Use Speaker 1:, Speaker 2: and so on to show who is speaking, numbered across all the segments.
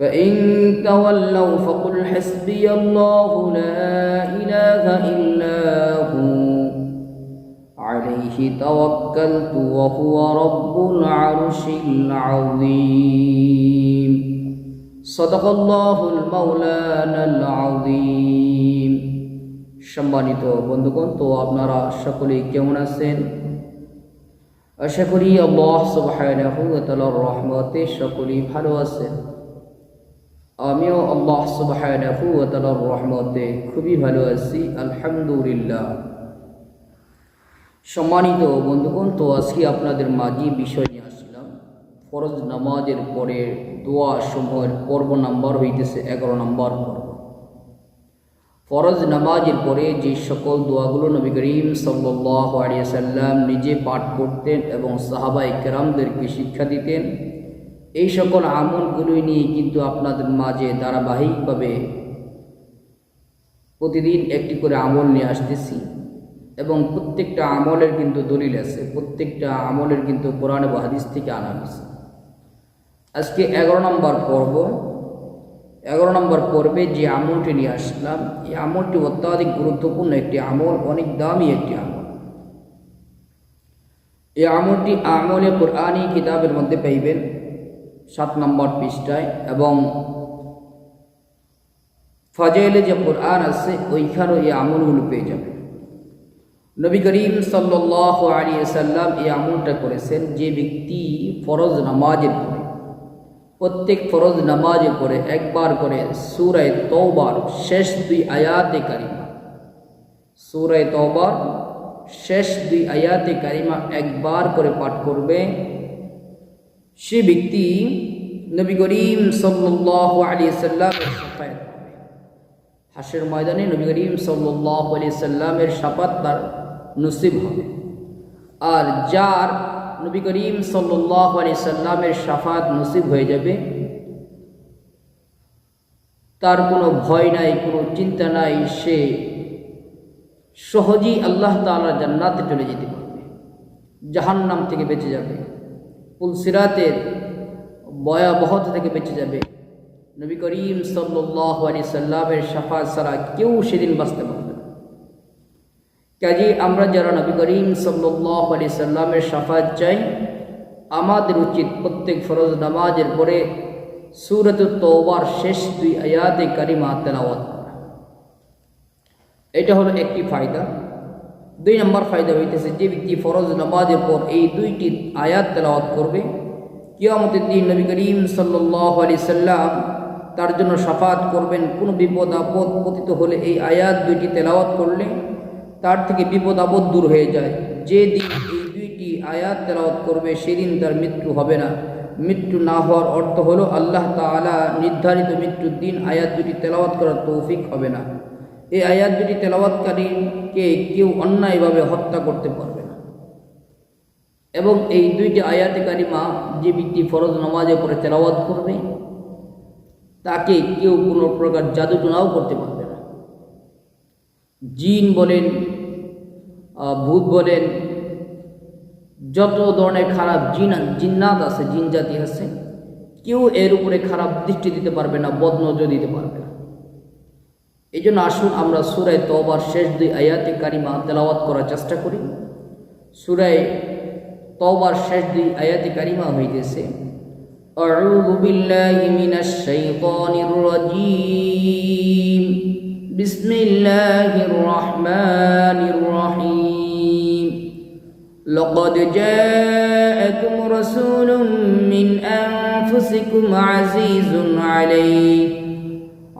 Speaker 1: فإن تولوا فقل حسبي الله لا إله إلا هو عليه توكلت وهو رب العرش العظيم صدق الله المولانا العظيم সম্মানিত বন্ধুগণ তো আপনারা সকলেই কেমন আছেন আশা করি আল্লাহ সুবহানাহু ওয়া তাআলার রহমতে সকলেই ভালো আছেন আমিও আল্লাহ তাআলার রহমতে খুবই ভালো আছি, আলহামদুলিল্লাহ। সম্মানিত বন্ধুগণ, তো আজকে আপনাদের মাঝে বিষয় নিয়ে আসলাম। ফরজ নামাজের পরে দোয়া সমূহের পর্ব নাম্বার হইতেছে এগারো নম্বর পর্ব। ফরজ নামাজের পরে যে সকল দোয়াগুলো নবী করিম সাল্লাহ আলিয়া সাল্লাম নিজে পাঠ করতেন এবং সাহাবাই কেরামদেরকে শিক্ষা দিতেন এই সকল আমলগুলোই নিয়ে কিন্তু আপনাদের মাঝে ধারাবাহিকভাবে প্রতিদিন একটি করে আমল নিয়ে আসতেছি এবং প্রত্যেকটা আমলের কিন্তু দলিল আছে, প্রত্যেকটা আমলের কিন্তু কোরআন এবং হাদিস থেকে আনা হয়েছে। আজকে এগারো নম্বর পর্ব, এগারো নম্বর পর্বে যে আমলটি নিয়ে আসলাম, এই আমলটি অত্যাধিক গুরুত্বপূর্ণ একটি আমল, অনেক দামি একটি আমল। এই আমলটি আমলে কোরআনী কিতাবের মধ্যে পাইবেন। সাত নম্বর পৃষ্ঠায়, এবং ফজেলে যে কোরআন আছে ওইখানেও এই আমলগুলো পেয়ে যাবে নবী করিম সাল্লাহ আলী সাল্লাম এই আমলটা করেছেন, যে ব্যক্তি ফরজ নামাজের পরে প্রত্যেক ফরজ নামাজে পড়ে, একবার করে সুরায় তৌবার শেষ দুই আয়াতে কারিমা, সুরায় তৌবার শেষ দুই আয়াতে কারিমা একবার করে পাঠ করবে সে ব্যক্তি নবী করিম সাল্লাহ সাল্লামের সাফায়াত হাসের ময়দানে নবী করিম সাল্লাহ আলী সাল্লামের সাফাত তার নসিব হবে। আর যার নবী করিম সাল্লাহ সাল্লামের সাফাত নসিব হয়ে যাবে, তার কোনো ভয় নাই, কোনো চিন্তা নাই, সে সহজেই আল্লাহ তালা জান্নাতে চলে যেতে পারবে, জাহান্নাম থেকে বেঁচে যাবে। পুলসিরাতের ভয়াবহতা থেকে বেঁচে যাবে। নবী করিম সাল্লাহ আলি সাল্লামের সাফাত ছাড়া কেউ সেদিন বাঁচতে পারবে কাজে আমরা যারা নবী করিম সাল্লাহ আলি সাল্লামের সাফাত চাই, আমাদের উচিত প্রত্যেক ফরজ নামাজের পরে সুরত তৌবার শেষ দুই আয়াতে কারিমা তেলাওয়াত করা। এটা হলো একটি ফায়দা। দুই নম্বর ফায়দা হইতেছে, যে ব্যক্তি ফরজ নামাজের পর এই দুইটি আয়াত তেলাওয়াত করবে, কিয়ামতের দিন নবী করিম সাল্লাহ আলি সাল্লাম তার জন্য সাফাত করবেন। কোনো বিপদ আপদ পতিত হলে এই আয়াত দুইটি তেলাওয়াত করলে তার থেকে বিপদ আপদ দূর হয়ে যায়। যে দিন এই দুইটি আয়াত তেলাওয়াত করবে, সেদিন তার মৃত্যু হবে না। মৃত্যু না হওয়ার অর্থ হলো আল্লাহ তালা নির্ধারিত মৃত্যুর দিন আয়াত দুটি তেলাওয়াত করার তৌফিক হবে না। এই আয়াত দুটি তেলাওয়াতকারীকে কেউ অন্যায়ভাবে হত্যা করতে পারবে না। এবং এই দুইটি আয়াতে কারিমা যে ব্যক্তি ফরজ নামাজে পরে তেলাওয়াত করবে, তাকে কেউ কোনো প্রকার জাদুটনাও করতে পারবে না। জিন বলেন ভূত বলেন, যত ধরনের খারাপ জিন জিন্নাত আছে জিন জাতি আছে, কেউ এর উপরে খারাপ দৃষ্টি দিতে পারবে না, বদনজর দিতে পারবে না। এই জন্য আসুন আমরা সুরায় তবার শেষ দুই আয়াতে কারিমা তেলাওয়াত করার চেষ্টা করি সুরায় তবার শেষ দুই আয়াতে কারিমা হইতেছে أعوذ بالله من الشيطان الرجيم بسم الله الرحمن الرحيم لقد جاءكم رسول من أنفسكم عزيز عليه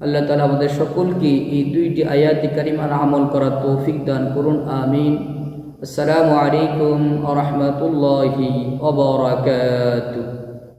Speaker 1: আল্লাহ তালা আমাদের সকলকে এই দুইটি আয়াতি কারিমার আমল করার তৌফিক দান করুন, আমিন। আসসালামু আলাইকুম আ রহমতুল্লাহি